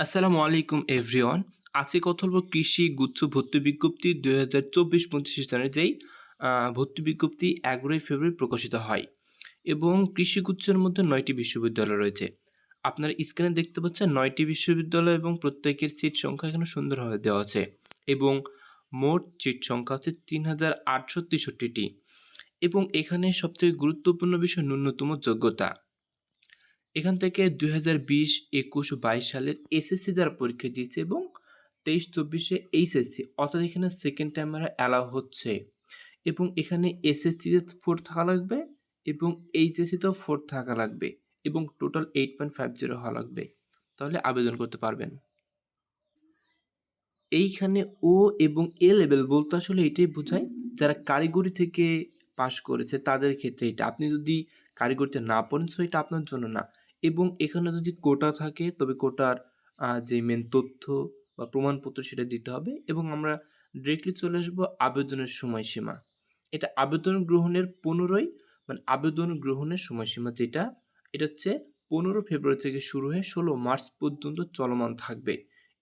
আসসালামু আলাইকুম, এভরিওয়ান। আজকে কথা বলব কৃষি গুচ্ছ ভর্তি বিজ্ঞপ্তি দুই হাজার চব্বিশ পঁচিশ সালের যেই ভর্তি বিজ্ঞপ্তি এগারোই ফেব্রুয়ারি প্রকাশিত হয় এবং কৃষি গুচ্ছের মধ্যে নয়টি বিশ্ববিদ্যালয় রয়েছে। আপনারা স্ক্রিনে দেখতে পাচ্ছেন নয়টি বিশ্ববিদ্যালয় এবং প্রত্যেকের সিট সংখ্যা এখানে সুন্দরভাবে দেওয়া আছে এবং মোট সিট সংখ্যা আছে তিন হাজার আটশো তেষট্টিটি এবং এখানে সবথেকে গুরুত্বপূর্ণ বিষয় ন্যূনতম যোগ্যতা। এখান থেকে দুই হাজার বিশ, একুশ বাইশ সালের এসএসসি যারা পরীক্ষা দিয়েছে এবং তেইশ, চব্বিশে এইচএসসি অর্থাৎ এখানে সেকেন্ড টাইমার অ্যালাউ হচ্ছে। এবং এখানে এসএসসিতে ফোর থাকা লাগবে এবং এইচএসসিতেও ফোর থাকা লাগবে এবং total eight point five zero হওয়া লাগবে। তাহলে আবেদন করতে পারবেন। এইখানে ও এবং এ লেভেল বলতে আসলে এটাই বোঝায় যারা কারিগরি থেকে পাশ করেছে তাদের ক্ষেত্রে এটা। আপনি যদি কারিগরিতে না পড়েন সো এটা আপনার জন্য না। এবং এখানে যদি কোটা থাকে, তবে কোটার যে মেন তথ্য বা প্রমাণপত্র সেটা দিতে হবে এবং আমরা ডিরেক্টলি চলে আসব আবেদনের সময়সীমা। এটা আবেদন গ্রহণের পনেরোই মানে আবেদন গ্রহণের সময়সীমা যেটা, এটা হচ্ছে পনেরো ফেব্রুয়ারি থেকে শুরু হয়ে ষোলো মার্চ পর্যন্ত চলমান থাকবে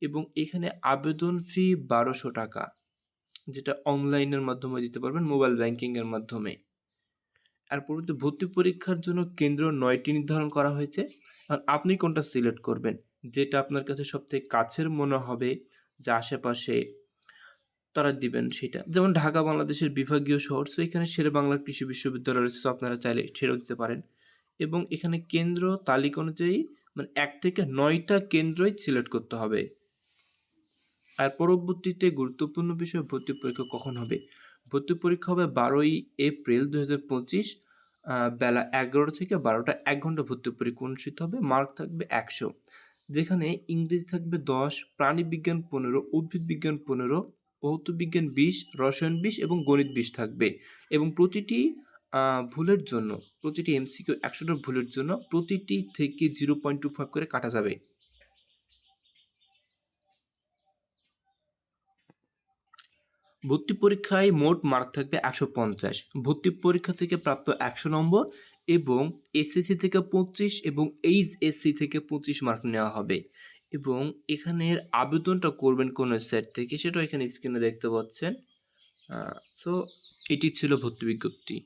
এবং এখানে আবেদন ফি বারোশো টাকা, যেটা অনলাইনের মাধ্যমে দিতে পারবেন মোবাইল ব্যাংকিংয়ের মাধ্যমে। আর পরবর্তী ভর্তি পরীক্ষার জন্য কেন্দ্র নয়টি নির্ধারণ করা হয়েছে। আপনি কোনটা সিলেক্ট করবেন? যেটা আপনার কাছে সবথেকে কাছের মনে হবে, যে আশেপাশে তারা দিবেন সেটা। যেমন ঢাকা বাংলাদেশের বিভাগীয় শহর, সো এখানে শেরে বাংলা কৃষি বিশ্ববিদ্যালয় রয়েছে so আপনারা চাইলে সেটাও দিতে পারেন। এবং এখানে কেন্দ্র তালিকা অনুযায়ী মানে এক থেকে নয়টা কেন্দ্রই সিলেক্ট করতে হবে। আর পরবর্তীতে গুরুত্বপূর্ণ বিষয় ভর্তি পরীক্ষা কখন হবে? ভর্তি পরীক্ষা হবে বারোই এপ্রিল দু হাজার পঁচিশ বেলা এগারোটা থেকে বারোটা এক ঘণ্টা ভর্তি পরীক্ষা অনুষ্ঠিত হবে। মার্ক থাকবে একশো। যেখানে ইংরেজি থাকবে দশ, প্রাণী বিজ্ঞান পনেরো, উদ্ভিদ বিজ্ঞান পনেরো, ভৌত বিজ্ঞান বিশ, রসায়ন বিশ এবং গণিত বিশ থাকবে। এবং প্রতিটি ভুলের জন্য, প্রতিটি এমসিকিউ একশোটা ভুলের জন্য প্রতিটি থেকে জিরো পয়েন্ট টু ফাইভ করে কাটা যাবে। ভর্তি পরীক্ষায় মোট মার্ক থাকবে একশো পঞ্চাশ। ভর্তি পরীক্ষা থেকে প্রাপ্ত একশো নম্বর এবং এসএসসি থেকে পঁচিশ এবং এইচএসসি থেকে পঁচিশ মার্ক নেওয়া হবে। এবং এখানের আবেদনটা করবেন কোন সেট থেকে সেটাও এখানে স্ক্রিনে দেখতে পাচ্ছেন। সো এটি ছিল ভর্তি বিজ্ঞপ্তি।